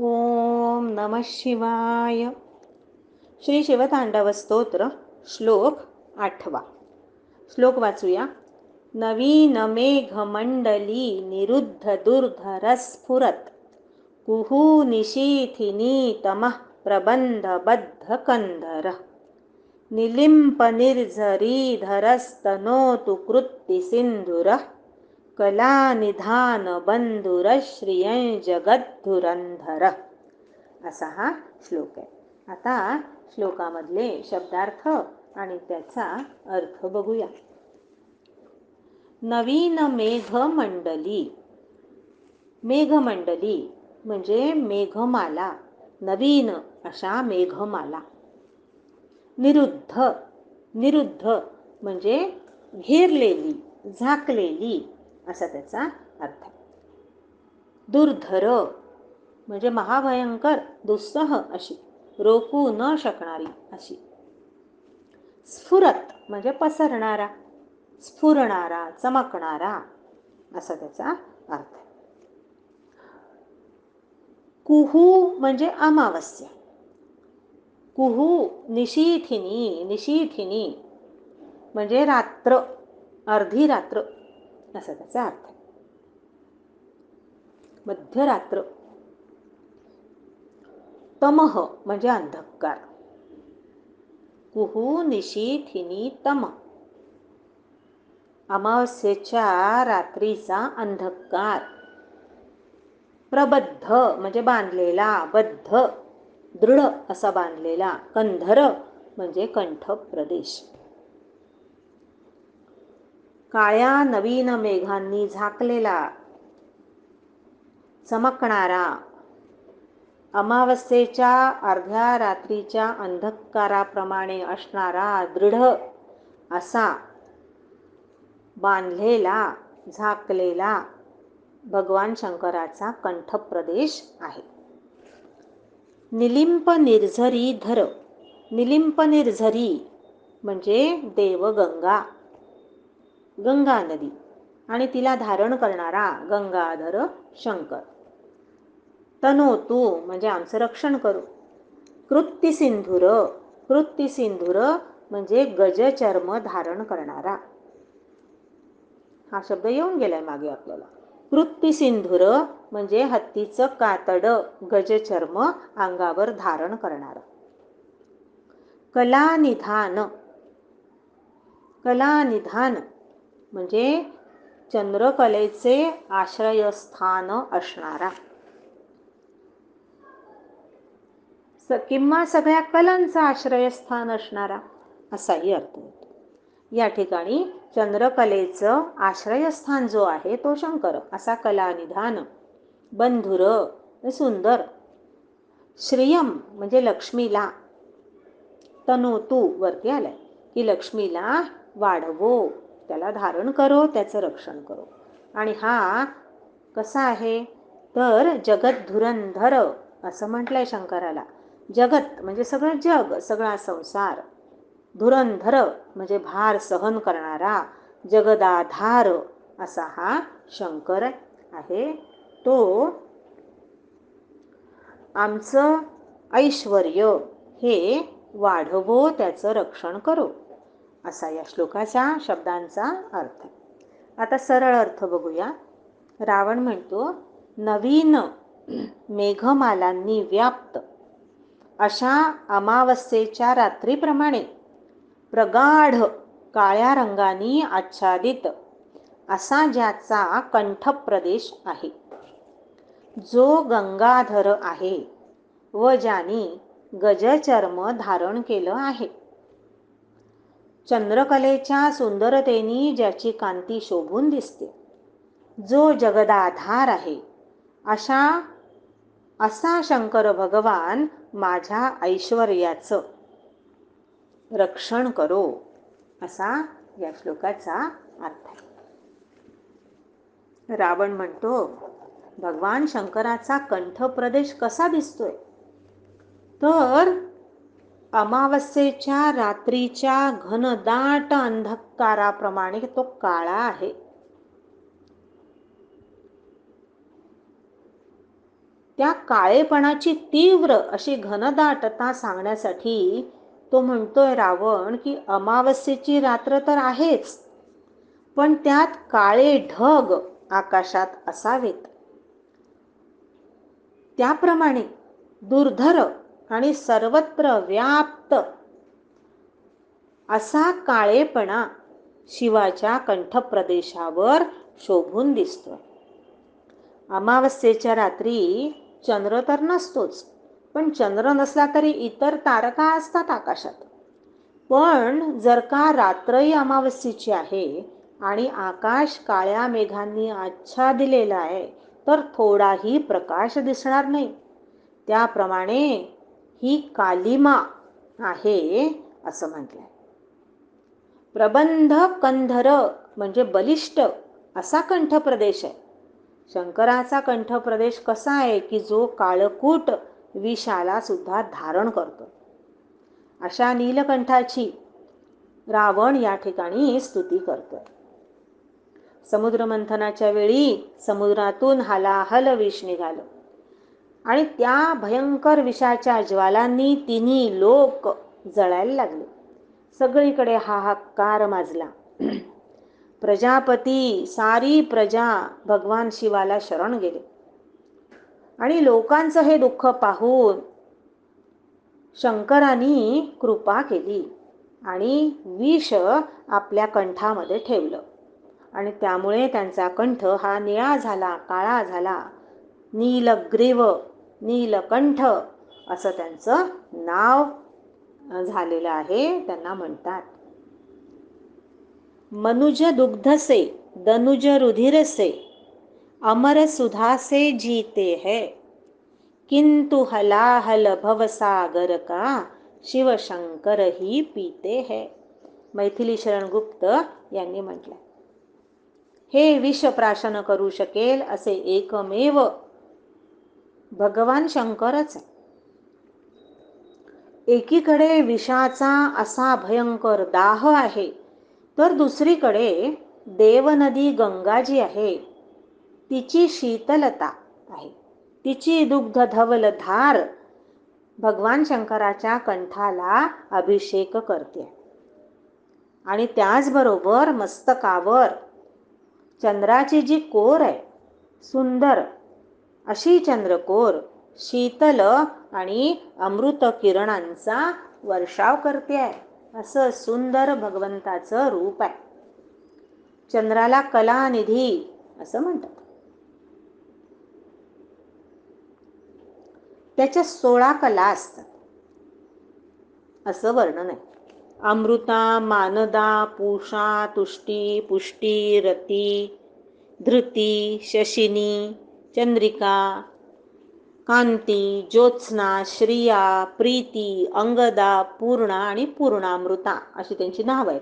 ॐ नमः शिवाय। श्री शिताण्डवस्तोत्र श्लोक आटवा श्लोकवाचूया नवीनमेघमण्डली निरुद्ध दुर्धर स्फुरत्। कुहूनिशीथिनीतमः प्रबन्धबद्धकन्दर निलिम्पनिर्झरीधरस्तनोतु कृत्तिसिन्धुरः कलानिधान बंधुरश्रियं जगद्धुरंधर असा हा श्लोक आहे. आता श्लोकामधले शब्दार्थ आणि त्याचा अर्थ बघूया. नवीन मेघमंडली. मेघमंडली म्हणजे मेघमाला नवीन अशा मेघमाला. निरुद्ध निरुद्ध म्हणजे घेरलेली झाकलेली असा त्याचा अर्थ. दुर्धर म्हणजे महाभयंकर दुस्सह अशी रोखू न शकणारी अशी. स्फुरत म्हणजे पसरणारा स्फुरणारा चमकणारा असा त्याचा अर्थ. कुहू म्हणजे अमावस्या. कुहू निशीथिनी निशीथिनी म्हणजे रात्र अर्धी रात्र. असा त्याचा अर्थ. मध्यरात्र. तमह म्हणजे अंधकार. कुहू निशीथिनी तम. अमावस्येच्या रात्रीचा अंधकार. प्रबद्ध म्हणजे बांधलेला बद्ध दृढ असा बांधलेला कंधर म्हणजे कंठ प्रदेश काळ्या नवीन मेघांनी झाकलेला चमकणारा अमावस्येच्या अर्ध्या रात्रीच्या अंधकाराप्रमाणे असणारा दृढ असा बांधलेला झाकलेला भगवान शंकराचा कंठप्रदेश आहे. निलिंप निर्झरी धर निलिंप निर्झरी म्हणजे देवगंगा. गंगा नदी आणि तिला धारण करणारा गंगाधर शंकर. तनो तू म्हणजे आमचं रक्षण करू. कृत्ती सिंधुर कृत्ती सिंधुर म्हणजे गजचर्म धारण करणारा. हा शब्द येऊन गेलाय मागे आपल्याला. कृत्ती सिंधुर म्हणजे हत्तीचं कातड गजचर्म अंगावर धारण करणार. कलानिधान कलानिधान म्हणजे चंद्रकलेचे आश्रयस्थान असणारा. स किंवा सगळ्या कलांचा आश्रयस्थान असणारा असाही अर्थ होतो. या ठिकाणी चंद्रकलेचं आश्रयस्थान जो आहे तो शंकर असा कलानिधान बंधुर सुंदर श्रियम म्हणजे लक्ष्मीला तनोतू वरती आलाय. की लक्ष्मीला वाढवो त्याला धारण करो त्याचं रक्षण करो. आणि हा कसा आहे? तर जगत धुरंधर असं म्हटलंय शंकराला. जगत म्हणजे सगळं जग सगळा संसार. धुरंधर म्हणजे भार सहन करणारा जगदाधार असा हा शंकर आहे. तो आमचं ऐश्वर हे वाढवो त्याचं रक्षण करो. असा या श्लोकाच्या शब्दांचा अर्थ. आता सरळ अर्थ बघूया. रावण म्हणतो नवीन मेघमालांनी व्याप्त अशा अमावस्येच्या रात्रीप्रमाणे प्रगाढ काळ्या रंगाने आच्छादित असा ज्याचा कंठप्रदेश आहे. जो गंगाधर आहे व ज्याने गजचर्म धारण केलं आहे. चंद्रकलेच्या सुंदरतेने ज्याची कांती शोभून दिसते. जो जगदाधार आहे अशा असा शंकर भगवान माझ्या ऐश्वर्याचं. रक्षण करो असा या श्लोकाचा अर्थ आहे. रावण म्हणतो भगवान शंकराचा कंठप्रदेश कसा दिसतोय? तर अमावस्येच्या रात्रीच्या घनदाट अंधकाराप्रमाणे तो काळा आहे. त्या काळेपणाची तीव्र अशी घनदाटता सांगण्यासाठी तो म्हणतोय रावण की अमावस्येची रात्र तर आहेच पण त्यात काळे ढग आकाशात असावेत. त्याप्रमाणे दुर्धर आणि सर्वत्र व्याप्त. असा काळेपणा शिवाच्या कंठप्रदेशावर शोभून दिसतो. अमावस्येच्या रात्री चंद्र तर नसतोच पण चंद्र नसला तरी इतर तारका असतात आकाशात. पण जर का रात्रही अमावस्येची आहे आणि आकाश काळ्या मेघांनी आच्छा दिलेला आहे तर थोडाही प्रकाश दिसणार नाही. त्याप्रमाणे ही कालिमा आहे असं म्हटलंय. प्रबंध कंधर म्हणजे बलिष्ठ असा कंठ प्रदेश आहे. शंकराचा कंठ प्रदेश कसा आहे की जो काळकूट विषाला सुद्धा धारण करतो. अशा नीलकंठाची रावण या ठिकाणी स्तुती करतोय समुद्रमंथनाच्या वेळी समुद्रातून हलाहल विष निघालं. आणि त्या भयंकर विषाच्या ज्वालांनी तिन्ही लोक जळायला लागले. सगळीकडे हाहाकार माजला. प्रजापती सारी प्रजा भगवान शिवाला शरण गेले. आणि लोकांचं हे दुःख पाहून शंकरांनी कृपा केली आणि विष आपल्या कंठामध्ये ठेवलं. आणि त्यामुळे त्यांचा कंठ हा निळा झाला काळा झाला नीलग्रीव नीलकंठ असं त्यांचं नाव झालेलं आहे त्यांना म्हणतात. मनुज दुग्धसे दनुज रुधिरसे अमर सुधासे जीते है। किंतु हलाहल भवसागर का शिवशंकर ही पीते है। मैथिली शरण गुप्त यांनी म्हटलं हे विष प्राशन करू शकेल असे एकमेव भगवान शंकरच आहे. एकीकडे विषाचा असा भयंकर दाह आहे तर दुसरीकडे देवनदी गंगा जी आहे. तिची शीतलता आहे. तिची दुग्ध धवल धार भगवान शंकराच्या कंठाला अभिषेक करते. आणि त्याचबरोबर मस्तकावर चंद्राची जी कोर आहे सुंदर अशी चंद्रकोर शीतल आणि अमृत किरणांचा वर्षाव करते आहे. असं सुंदर भगवंताचं रूप आहे. चंद्राला कलानिधी असं म्हणतात. त्याच्या सोळा कला असतात. असं वर्णन आहे. अमृता मानदा पूषा तुष्टी पुष्टी रती धृती शशिनी चंद्रिका कांती ज्योत्स्ना श्रिया प्रीती अंगदा पूर्णा आणि पूर्णामृता अशी त्यांची नावं आहेत.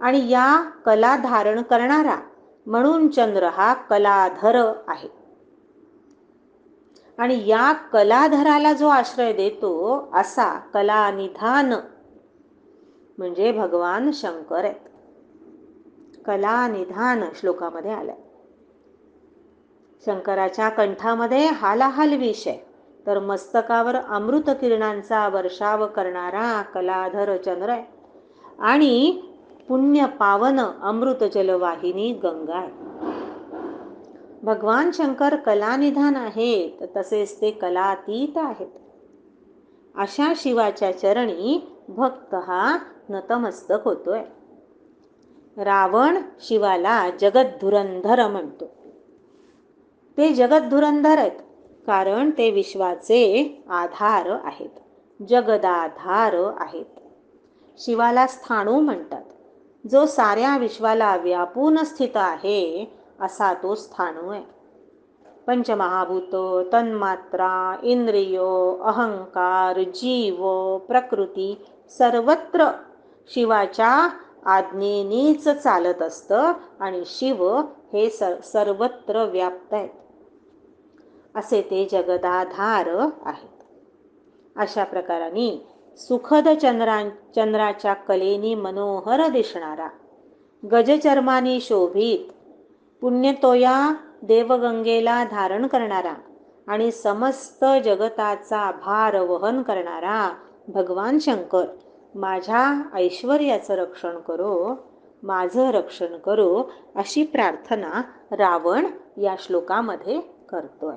आणि या कला धारण करणारा म्हणून चंद्र हा कलाधर आहे. आणि या कलाधराला जो आश्रय देतो असा कलानिधान म्हणजे भगवान शंकर आहेत. कलानिधान श्लोकामध्ये आलाय. शंकराच्या कंठामध्ये हालाहाल विष आहे तर मस्तकावर अमृत किरणांचा वर्षाव करणारा कलाधर चंद्र आहे आणि पुण्य पावन अमृत जलवाहिनी गंगा आहे भगवान शंकर कलानिधान आहेत तसेच ते कलातीत आहेत. अशा शिवाच्या चरणी भक्त हा नतमस्तक होतोय. रावण शिवाला जगद्धुरंधर म्हणतो. ते जगद्धुरंधर आहेत कारण ते विश्वाचे आधार आहेत जगदाधार आहेत. शिवाला स्थाणू म्हणतात. जो साऱ्या विश्वाला व्यापून स्थित आहे असा तो स्थाणू आहे. पंचमहाभूत तन्मात्रा इंद्रिय अहंकार जीव प्रकृती सर्वत्र शिवाच्या आज्ञेनीच चालत असतं आणि शिव हे स सर्वत्र व्याप्त आहेत. असे ते जगदाधार आहेत. अशा प्रकाराने सुखद चंद्रा चंद्राच्या कलेनी मनोहर दिसणारा गजचर्माने शोभित पुण्यतोया देवगंगेला धारण करणारा आणि समस्त जगताचा भार वहन करणारा भगवान शंकर माझ्या ऐश्वर्याचं रक्षण करो माझं रक्षण करो अशी प्रार्थना रावण या श्लोकामध्ये करतोय.